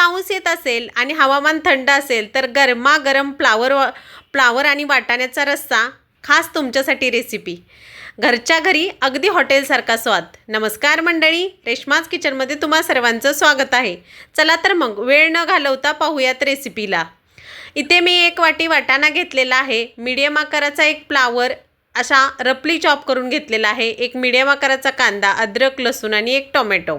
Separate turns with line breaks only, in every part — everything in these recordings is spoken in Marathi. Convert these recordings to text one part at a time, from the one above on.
पाऊस येत असेल आणि हवामान थंड असेल तर गरमागरम फ्लावर व फ्लावर आणि वाटाण्याचा रस्सा खास तुमच्यासाठी रेसिपी घरच्या घरी अगदी हॉटेलसारखा स्वाद. नमस्कार मंडळी रेश्माज किचनमध्ये तुम्हा सर्वांचं स्वागत आहे. चला तर मग वेळ न घालवता पाहूयात रेसिपीला इथे मी एक वाटी वाटाणा घेतलेला आहे. मीडियम आकाराचा एक फ्लावर अशा रपली चॉप करून घेतलेला आहे. एक मीडियम आकाराचा कांदा अद्रक लसूण आणि एक टोमॅटो.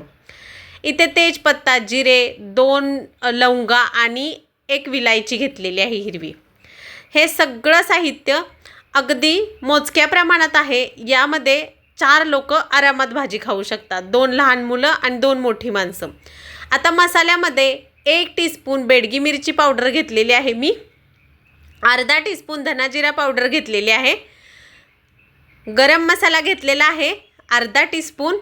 इथे तेजपत्ता जिरे दोन लवंगा आणि एक विलायची घेतलेली आहे हिरवी. हे सगळं साहित्य अगदी मोजक्या प्रमाणात आहे. यामध्ये चार लोक आरामात भाजी खाऊ शकतात. दोन लहान मुलं आणि दोन मोठी माणसं. आता मसाल्यामध्ये एक टीस्पून बेडगी मिरची पावडर घेतलेली आहे मी. अर्धा टीस्पून धनाजिरा पावडर घेतलेली आहे. गरम मसाला घेतलेला आहे. अर्धा टीस्पून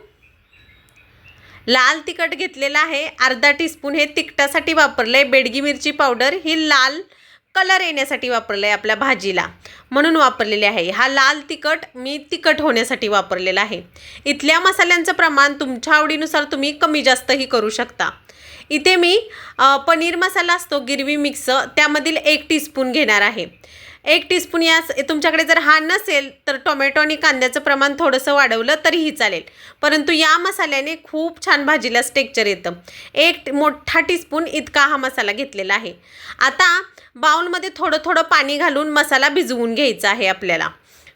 लाल तिखट घेतलेलं आहे. अर्धा टीस्पून हे तिखटासाठी वापरलं आहे बेडगी मिरची पावडर ही लाल कलर येण्यासाठी वापरलं आहे आपल्या भाजीला. म्हणून वापरलेले आहे. हा लाल तिखट मी तिखट होण्यासाठी वापरलेला आहे. इथल्या मसाल्यांचं प्रमाण तुमच्या आवडीनुसार तुम्ही कमी जास्तही करू शकता. इथे मी पनीर मसाला असतो गिरवी मिक्स त्यामधील एक टीस्पून घेणार आहे. एक टीस्पून या तुमच्याकडे जर हा नसेल तर टोमॅटो आणि कांद्याचं प्रमाण थोडंसं वाढवलं तरीही चालेल. परंतु या मसाल्याने खूप छान भाजीला स्टेक्चर येतं. एक मोठा टीस्पून इतका हा मसाला घेतलेला आहे. आता बाउलमध्ये थोडं थोडं पाणी घालून मसाला भिजवून घ्यायचा आहे आपल्याला.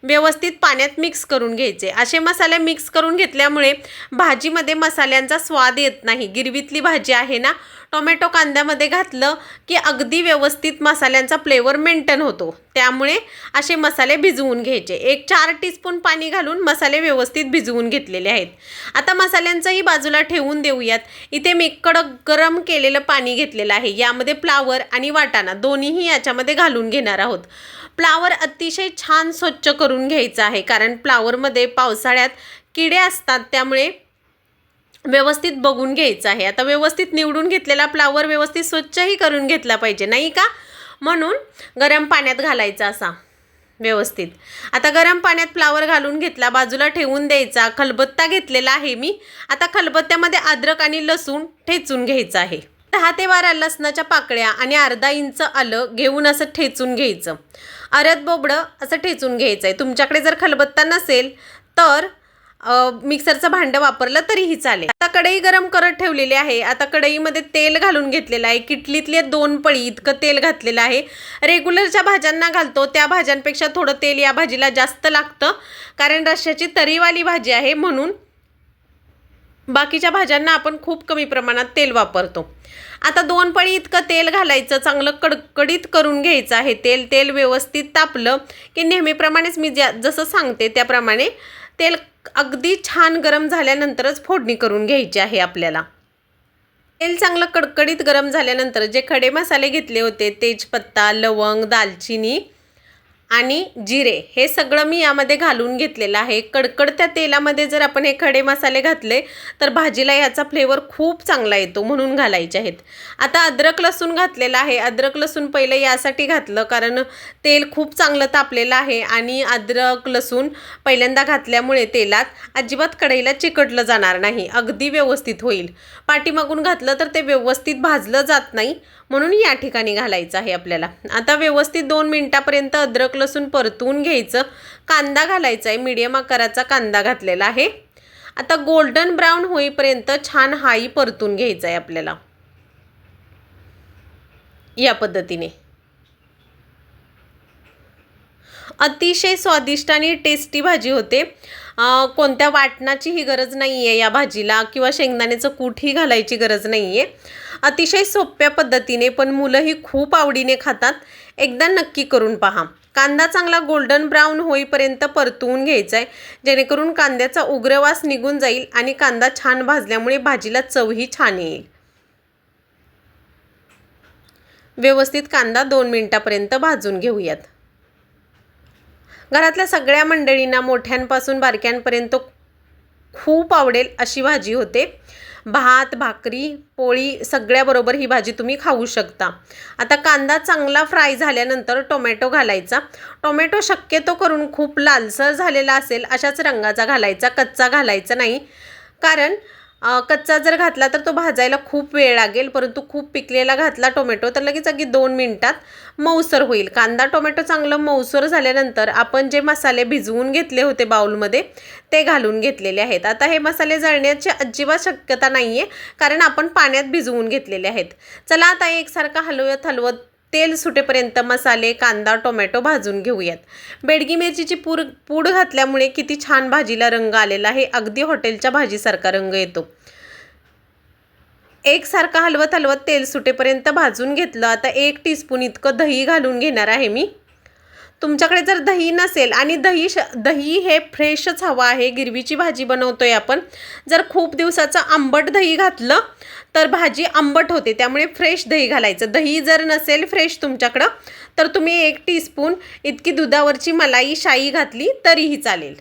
व्यवस्थित पाण्यात मिक्स करून घ्यायचे. असे मसाले मिक्स करून घेतल्यामुळे भाजीमध्ये मसाल्यांचा स्वाद येत नाही. गिरवीतली भाजी आहे ना टोमॅटो कांद्यामध्ये घातलं की अगदी व्यवस्थित मसाल्यांचा फ्लेवर मेंटेन होतो. त्यामुळे असे मसाले भिजवून घ्यायचे. एक चार टीस्पून पाणी घालून मसाले व्यवस्थित भिजवून घेतलेले आहेत. आता मसाल्यांचंही बाजूला ठेवून देऊयात. इथे मी कडक गरम केलेलं पाणी घेतलेलं आहे. यामध्ये फ्लावर आणि वाटाणा दोन्हीही याच्यामध्ये घालून घेणार आहोत. फ्लावर अतिशय छान स्वच्छ करून घ्यायचं आहे. कारण फ्लावरमध्ये पावसाळ्यात किडे असतात. त्यामुळे व्यवस्थित बघून घ्यायचं आहे. आता व्यवस्थित निवडून घेतलेला फ्लावर व्यवस्थित स्वच्छही करून घेतला पाहिजे नाही का? म्हणून गरम पाण्यात घालायचा असा व्यवस्थित. आता गरम पाण्यात फ्लावर घालून घेतला बाजूला ठेवून द्यायचा खलबत्ता घेतलेला आहे मी. आता खलबत्त्यामध्ये अद्रक आणि लसूण ठेचून घ्यायचं आहे. दहा ते बारा लसणाच्या पाकळ्या आणि अर्धा इंच आलं घेऊन असं ठेचून घ्यायचं. अरद बोबडं असं ठेचून घ्यायचं आहे. तुमच्याकडे जर खलबत्ता नसेल तर मिक्सरचं भांडं वापरलं तरीही चालेल. कढई गरम करत ठेवलेली आहे. आता कढईमध्ये तेल घालून घेतलेलं आहे. किटलीतले दोन पळी इतकं तेल घातलेलं आहे. रेग्युलरच्या भाज्यांना घालतो त्या भाज्यांपेक्षा थोडं तेल या भाजीला जास्त लागतं. कारण रश्याची तरीवाली भाजी आहे म्हणून बाकीच्या भाज्यांना आपण खूप कमी प्रमाणात तेल वापरतो. आता दोन पळी इतकं तेल घालायचं चांगलं कडकडीत करून घ्यायचं आहे. तेल तेल व्यवस्थित तापलं की नेहमीप्रमाणेच मी ज्या जसं सांगते त्याप्रमाणे तेल अगदी छान गरम झाल्यानंतरच फोडणी करून घ्यायची आहे आपल्याला. तेल चांगलं कडकडीत गरम झाल्यानंतर जे खडे मसाले घेतले होते तेजपत्ता लवंग दालचिनी आणि जिरे हे सगळं मी यामध्ये घालून घेतलेलं आहे. कडकडत्या तेलामध्ये जर आपण हे खडे मसाले घातले तर भाजीला याचा फ्लेवर खूप चांगला येतो म्हणून घालायचे आहेत. आता अद्रक लसूण घातलेलं आहे. अद्रक लसूण पहिलं यासाठी घातलं कारण तेल खूप चांगलं तापलेलं आहे आणि अद्रक लसूण पहिल्यांदा घातल्यामुळे तेलात अजिबात कढईला चिकटलं जाणार नाही. अगदी व्यवस्थित होईल. पाठीमागून घातलं तर ते व्यवस्थित भाजलं जात नाही म्हणून या ठिकाणी घालायचं आहे आपल्याला. आता व्यवस्थित दोन मिनटापर्यंत अद्रक लसूण परतवून घ्यायचं. कांदा घालायचा आहे. मीडियम आकाराचा कांदा घातलेला आहे. आता गोल्डन ब्राऊन होईपर्यंत छान हाई परतून घ्यायचा आहे आपल्याला. या पद्धतीने. अतिशय स्वादिष्ट आणि टेस्टी भाजी होते. कोणत्या वाटणाची ही गरज नाही आहे या भाजीला किंवा शेंगदाण्याचं कूटही घालायची गरज नाही आहे अतिशय सोप्या पद्धतीने पण मुलंही खूप आवडीने खातात. एकदा नक्की करून पहा. कांदा चांगला गोल्डन ब्राऊन होईपर्यंत परतवून घ्यायचा आहे जेणेकरून कांद्याचा उग्रवास निघून जाईल आणि कांदा छान भाजल्यामुळे भाजीला चवही छान येईल. व्यवस्थित कांदा दोन मिनटापर्यंत भाजून घेऊयात. घरातल्या सगळ्या मंडळींना मोठ्यांपासून बारक्यांपर्यंत खूप आवडेल अशी भाजी होते. भात भाकरी पोळी सगळ्याबरोबर ही भाजी तुम्ही खाऊ शकता. आता कांदा चांगला फ्राय झाल्यानंतर टोमॅटो घालायचा. टोमॅटो शक्यतो करून खूप लालसर झालेला असेल अशाच रंगाचा घालायचा कच्चा घालायचा नाही. कारण कच्चा जर घातला तर तो भाजायला खूप वेळ लागेल परंतु खूप पिकलेला घातला टोमॅटो तर लगेच अगदी दोन मिनटात मऊसर होईल. कांदा टोमॅटो चांगलं मऊसर झाल्यानंतर आपण जे मसाले भिजवून घेतले होते बाऊलमध्ये ते घालून घेतलेले आहेत. आता हे मसाले जळण्याची अजिबात शक्यता नाही आहे कारण आपण पाण्यात भिजवून घेतलेले आहेत. चला आता एकसारखं हलवत हलवत तेल सुटेपर्यंत मसाले कांदा टोमॅटो भाजून घेऊयात. बेडगी मिरचीची पूर पूड घातल्यामुळे किती छान भाजीला रंग आलेला आहे अगदी हॉटेलच्या भाजीसारखा रंग येतो. एकसारखा हलवत हलवत तेल सुटेपर्यंत भाजून घेतलं. आता एक टीस्पून इतकं दही घालून घेणार आहे मी. तुमच्याकडे जर दही नसेल आणि दही श दही हे फ्रेशच हवं आहे गिरवीची भाजी बनवतो आहे आपण. जर खूप दिवसाचं आंबट दही घातलं तर भाजी आंबट होते. त्यामुळे फ्रेश दही घालायचं. दही जर नसेल फ्रेश तुमच्याकडं तर तुम्ही एक टीस्पून इतकी दुधावरची मलाई शाई घातली तरीही चालेल.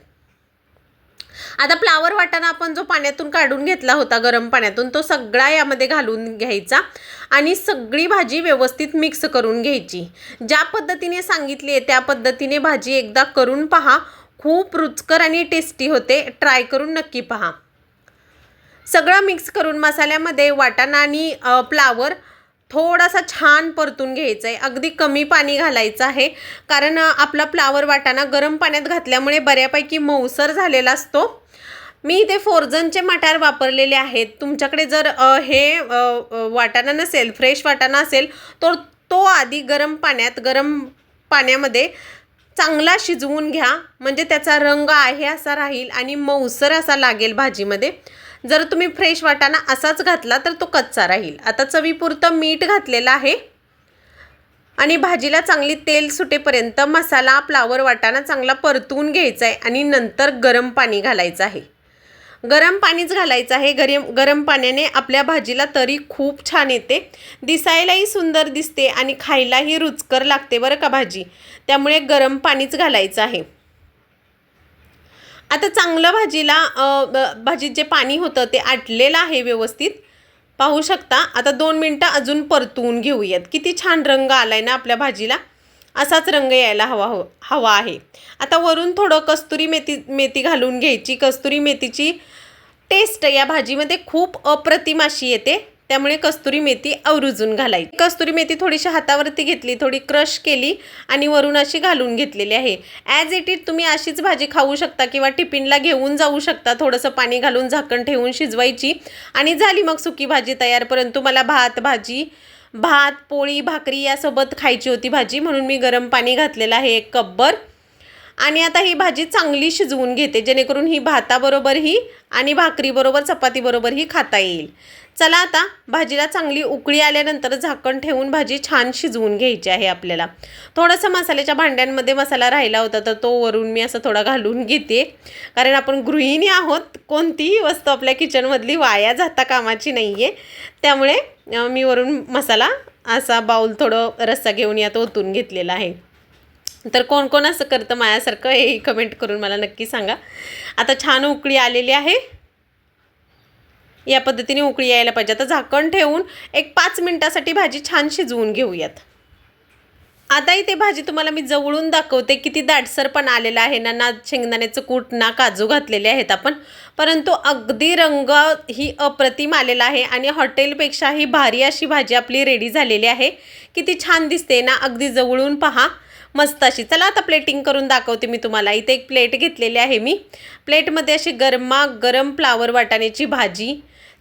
आता फ्लावर वाटाणा आपण जो पाण्यातून काढून घेतला होता गरम पाण्यातून तो सगळा यामध्ये घालून घ्यायचा आणि सगळी भाजी व्यवस्थित मिक्स करून घ्यायची. ज्या पद्धतीने सांगितली आहे त्या पद्धतीने भाजी एकदा करून पहा. खूप रुचकर आणि टेस्टी होते. ट्राय करून नक्की पहा. सगळं मिक्स करून मसाल्यामध्ये वाटाणा आणि फ्लावर थोडासा छान परतून घ्यायचा आहे अगदी कमी पाणी घालायचं आहे. कारण आपला फ्लावर वाटाणा गरम पाण्यात घातल्यामुळे बऱ्यापैकी मऊसर झालेला असतो. मी इथे फोर्जनचे मटार वापरलेले आहेत. तुमच्याकडे जर हे वाटाणा नसेल फ्रेश वाटाणा असेल तर तो आधी गरम पाण्यात गरम पाण्यामध्ये चांगला शिजवून घ्या. म्हणजे त्याचा रंग आहे असा राहील आणि मऊसर असा लागेल भाजीमध्ये. जर तुम्ही फ्रेश वाटाणा असाच घातला तर तो कच्चा राहील. आता चवीपुरतं मीठ घातलेलं आहे. आणि भाजीला चांगली तेल सुटेपर्यंत मसाला फ्लावर वाटाणा चांगला परतवून घ्यायचा आहे आणि नंतर गरम पाणी घालायचं आहे. गरम पाणीच घालायचं आहे. गरम गरम पाण्याने आपल्या भाजीला तरी खूप छान येते. दिसायलाही सुंदर दिसते आणि खायलाही रुचकर लागते बरं का भाजी. त्यामुळे गरम पाणीच घालायचं आहे. आता चांगलं भाजीला भाजीत जे पाणी होतं ते आटलेलं आहे व्यवस्थित. पाहू शकता. आता दोन मिनटं अजून परतवून घेऊयात. किती छान रंग आलाय ना आपल्या भाजीला. असाच रंग यायला हवा हो हवा आहे. आता वरून थोडं कस्तुरी मेथी मेथी घालून घ्यायची. कस्तुरी मेथीची टेस्ट या भाजीमध्ये खूप अप्रतिम अशी येते. त्यामुळे कस्तुरी मेथी आवर्जून घालायची. कस्तुरी मेथी थोडीशी हातावरती घेतली थोडी क्रश केली आणि वरून अशी घालून घेतलेली आहे. ॲज इट इट तुम्ही अशीच भाजी खाऊ शकता किंवा टिफिनला घेऊन जाऊ शकता. थोडंसं पाणी घालून झाकण ठेवून शिजवायची. आणि झाली मग सुकी भाजी तयार परंतु मला भात भाजी भात पोळी भाकरी यासोबत खायची होती भाजी. म्हणून मी गरम पाणी घातलेलं आहे एक कपभर. आणि आता ही भाजी चांगली शिजवून घेते जेणेकरून ही भाताबरोबरही आणि भाकरीबरोबर चपातीबरोबरही खाता येईल. चला आता भाजीला चांगली उकळी आल्यानंतर झाकण ठेवून भाजी छान शिजवून घ्यायची आहे आपल्याला. थोडंसं मसाल्याच्या भांड्यांमध्ये मसाला राहिला होता तर तो वरून मी असं थोडा घालून घेते. कारण आपण गृहिणी आहोत कोणतीही वस्तू आपल्या किचनमधली वाया जाता कामाची नाही आहे त्यामुळे मी वरून मसाला असा बाऊल थोडं रस्सा घेऊन यात ओतून घेतलेला आहे. तर कोण कोण असं करतं माझ्यासारखं हे कमेंट करून मला नक्की सांगा. आता छान उकळी आलेली आहे. या पद्धतीने उकळी यायला पाहिजे. आता झाकण ठेवून एक पाच मिनटासाठी भाजी छान शिजवून घेऊयात. आता इथे भाजी तुम्हाला मी जवळून दाखवते. किती दाटसर पण आलेला आहे. ना ना शेंगदाण्याचं कूट ना काजू घातलेले आहेत आपण. परंतु अगदी रंग ही अप्रतिम आलेला आहे आणि हॉटेलपेक्षाही भारी अशी भाजी आपली रेडी झालेली आहे. किती छान दिसते ना. अगदी जवळून पहा. मस्त अशी. चला आता प्लेटिंग करून दाखवते मी तुम्हाला. इथे एक प्लेट घेतलेली आहे मी. प्लेटमध्ये अशी गरमा गरम फ्लावर वाटाण्याची भाजी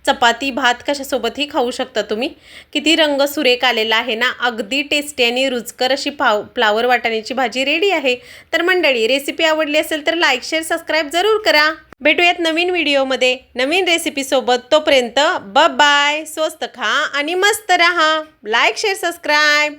चपाती भात कशासोबतही खाऊ शकता तुम्ही. किती रंग सुरेख आलेला आहे ना. अगदी टेस्टी आणि रुचकर अशी पाव फ्लावर वाटाण्याची भाजी रेडी आहे. तर मंडळी रेसिपी आवडली असेल तर लाईक शेअर सबस्क्राईब जरूर करा. भेटूयात नवीन व्हिडिओमध्ये नवीन रेसिपीसोबत तोपर्यंत ब बाय स्वस्त खा आणि मस्त रहा. Like share subscribe